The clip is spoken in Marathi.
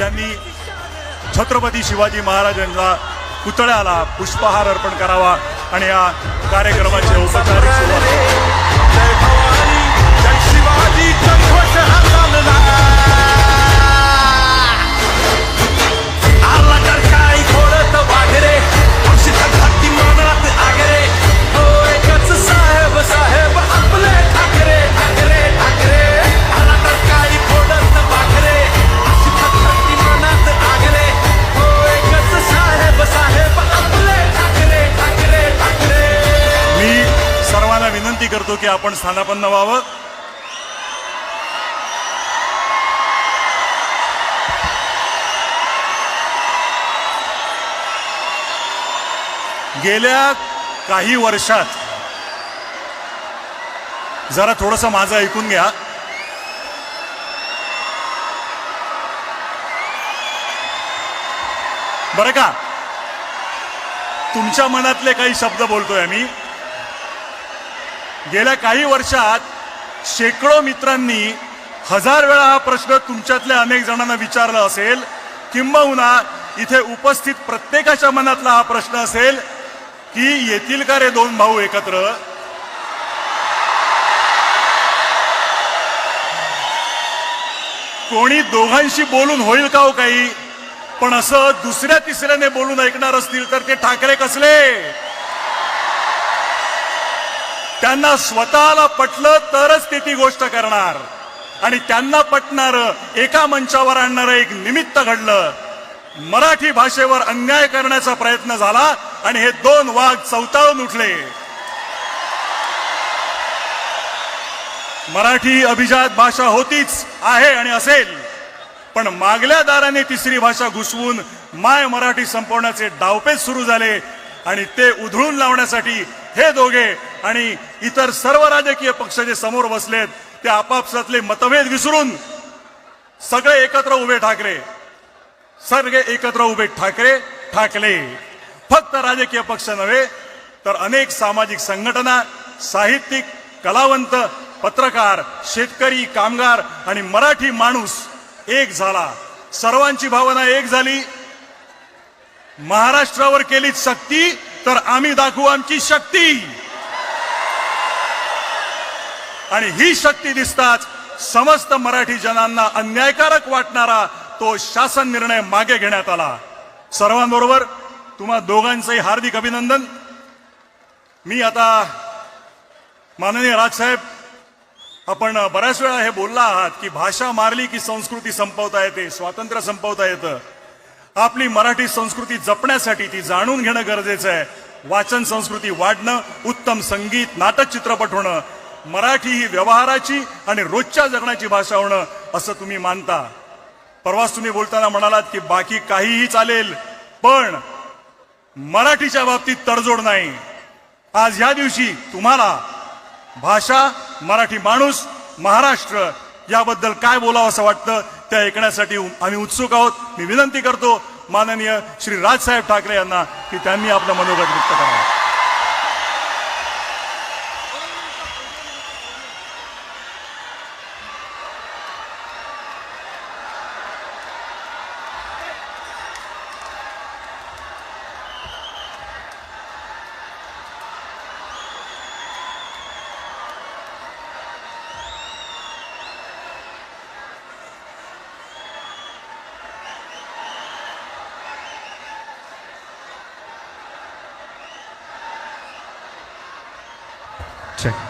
त्यांनी छत्रपती शिवाजी महाराजांचा पुतळ्याला पुष्पहार अर्पण करावा आणि या कार्यक्रमाची औपचारिक सुरुवात करतो की आपण स्थानापन्न व्हावं. गेल्या काही वर्षात जरा थोडस माझं ऐकून घ्या. बरं का? तुमच्या मनातले काही शब्द बोलतोय मी गेल्या काही वर्षात शेकडो मित्रांनी हजार वेळा हा प्रश्न तुमच्यातल्या अनेक जणांना विचारला असेल. किंबहुना इथे उपस्थित प्रत्येकाच्या मनातला हा प्रश्न असेल की येतील का रे दोन भाऊ एकत्र? कोणी दोघांशी बोलून होईल का हो काही? पण असं दुसऱ्या तिसऱ्याने बोलून ऐकणार असतील तर ते ठाकरे कसले? त्यांना स्वतःला पटलं तरच ते ती गोष्ट करणार. आणि त्यांना पटणार एका मंचावर आणणारं एक निमित्त घडलं. मराठी भाषेवर अन्याय करण्याचा प्रयत्न झाला आणि हे दोन वाघ चौताळून उठले. मराठी अभिजात भाषा होतीच आहे आणि असेल. पण मागल्या दाराने तिसरी भाषा घुसवून माय मराठी संपवण्याचे डावपेच सुरू झाले आणि ते उधळून लावण्यासाठी हे दोघे आणि इतर सर्व राजकीय पक्ष जे समोर बसलेत ते आपापसातले मतभेद विसरून सगळे एकत्र उभे ठाकरे. सगळे एकत्र उभे ठाकरे ठाकले. फक्त राजकीय पक्ष नव्हे तर अनेक सामाजिक संघटना साहित्यिक कलावंत पत्रकार शेतकरी कामगार आणि मराठी माणूस एक झाला. सर्वांची भावना एक झाली. महाराष्ट्रावर केली सक्ती तर आम्ही दाखवू आमची शक्ती. आणि ही शक्ती दिसताच समस्त मराठी जनांना अन्यायकारक वाटणारा तो शासन निर्णय मागे घेण्यात आला. सर्वांबरोबर तुम्हा दोघांचंही हार्दिक अभिनंदन. मी आता माननीय राजसाहेब आपण बऱ्याच वेळा हे बोलला आहात की भाषा मारली की संस्कृती संपवता येते स्वातंत्र्य संपवता येतं. आपली मराठी संस्कृती जपण्यासाठी ती जाणून घेणं गरजेचं आहे. वाचन संस्कृती वाढणं उत्तम संगीत नाटक चित्रपट होणं मराठी ही व्यवहाराची आणि रोजच्या जगण्याची भाषा होणं असं तुम्ही मानता. परवाच तुम्ही बोलताना म्हणालात की बाकी काहीही चालेल पण मराठीच्या बाबतीत तडजोड नाही. आज ह्या दिवशी तुम्हाला भाषा मराठी माणूस महाराष्ट्र याबद्दल काय बोलावं असं वाटतं त्या ऐकण्यासाठी आम्ही उत्सुक आहोत. मी विनंती करतो माननीय श्री राजसाहेब ठाकरे यांना की त्यांनी आपलं मनोगत व्यक्त करावं. Check.